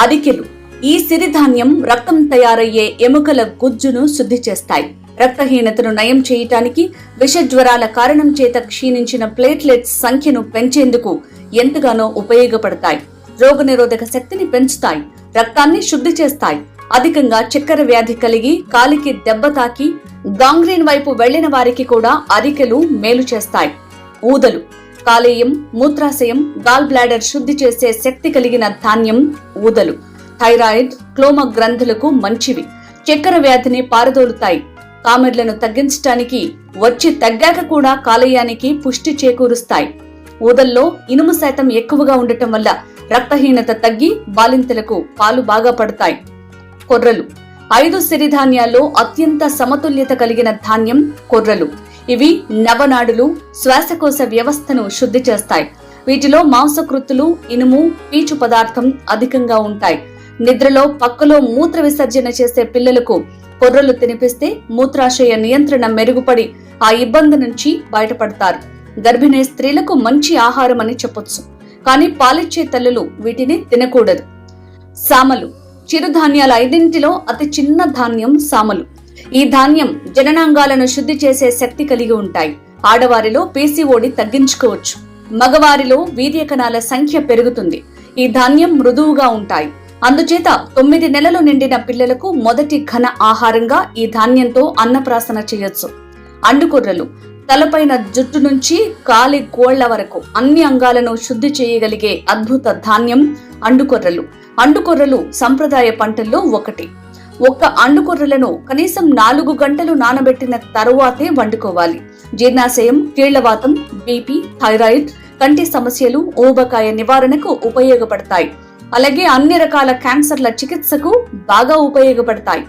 అరికెలు. ఈ సిరిధాన్యం రక్తం తయారయ్యే ఎముకల గుజ్జును శుద్ధి చేస్తాయి. రక్తహీనతను నయం చేయటానికి విషజ్వరాల కారణం చేత క్షీణించిన ప్లేట్లెట్స్ సంఖ్యను పెంచేందుకు ఎంతగానో ఉపయోగపడతాయి. రోగనిరోధక శక్తిని పెంచుతాయి. రక్తాన్ని శుద్ధి చేస్తాయి. అధికంగా చక్కెర వ్యాధి కలిగి కాలికి దెబ్బ తాకి గాంగ్రీన్ వైపు వెళ్ళిన వారికి కూడా అరికెలు మేలు చేస్తాయి. ఊదలు. కాలేయం మూత్రాశయం గాల్ బ్లాడర్ శుద్ధి చేసే శక్తి కలిగిన ధాన్యం ఊదలు. థైరాయిడ్ క్లోమ గ్రంథులకు మంచివి. చక్కెర వ్యాధిని పారదోలుతాయి. కామెర్లను తగ్గించటానికి వచ్చి తగ్గాక కూడా కాలేయానికి పుష్టి చేకూరుస్తాయి. ఊదల్లో ఇనుము శాతం ఎక్కువగా ఉండటం వల్ల రక్తహీనత తగ్గి బాలింతలకు పాలు బాగా పడతాయి. కొర్రలు. ఐదు సిరిధాన్యాల్లో అత్యంత సమతుల్యత కలిగిన ధాన్యం కొర్రలు. ఇవి నవనాడులు శ్వాసకోశ వ్యవస్థను శుద్ధి చేస్తాయి. వీటిలో మాంసకృత్తులు ఇనుము పీచు పదార్థం అధికంగా ఉంటాయి. నిద్రలో పక్కలో మూత్ర విసర్జన చేసే పిల్లలకు కొర్రలు తినిపిస్తే మూత్రాశయ నియంత్రణ మెరుగుపడి ఆ ఇబ్బంది నుంచి బయటపడతారు. గర్భిణీ స్త్రీలకు మంచి ఆహారం అని చెప్పొచ్చు. కానీ పాలిచ్చే తల్లులు వీటిని తినకూడదు. సామలు. చిరుధాన్యాల ఐదింటిలో అతి చిన్న ధాన్యం సామలు. ఈ ధాన్యం జననాంగాలను శుద్ధి చేసే శక్తి కలిగి ఉంటాయి. ఆడవారిలో పీసీఓడి తగ్గించుకోవచ్చు. మగవారిలో వీర్య కణాల సంఖ్య పెరుగుతుంది. ఈ ధాన్యం మృదువుగా ఉంటాయి. అందుచేత తొమ్మిది నెలలు నిండిన పిల్లలకు మొదటి ఘన ఆహారంగా ఈ ధాన్యంతో అన్నప్రాసన చేయొచ్చు. అండుకుర్రలు తలపైన జుట్టు నుంచి కాలి గోళ్ళ వరకు అన్ని అంగాలను శుద్ధి చేయగలిగే అద్భుత ధాన్యం అండుకొర్రలు. అండుకొర్రలు సంప్రదాయ పంటల్లో ఒకటి. ఒక్క అండుకొర్రలను కనీసం నాలుగు గంటలు నానబెట్టిన తరువాతే వండుకోవాలి. జీర్ణాశయం కీళ్ళవాతం బీపీ థైరాయిడ్ కంటి సమస్యలు ఊబకాయ నివారణకు ఉపయోగపడతాయి. అలాగే అన్ని రకాల క్యాన్సర్ల చికిత్సకు బాగా ఉపయోగపడతాయి.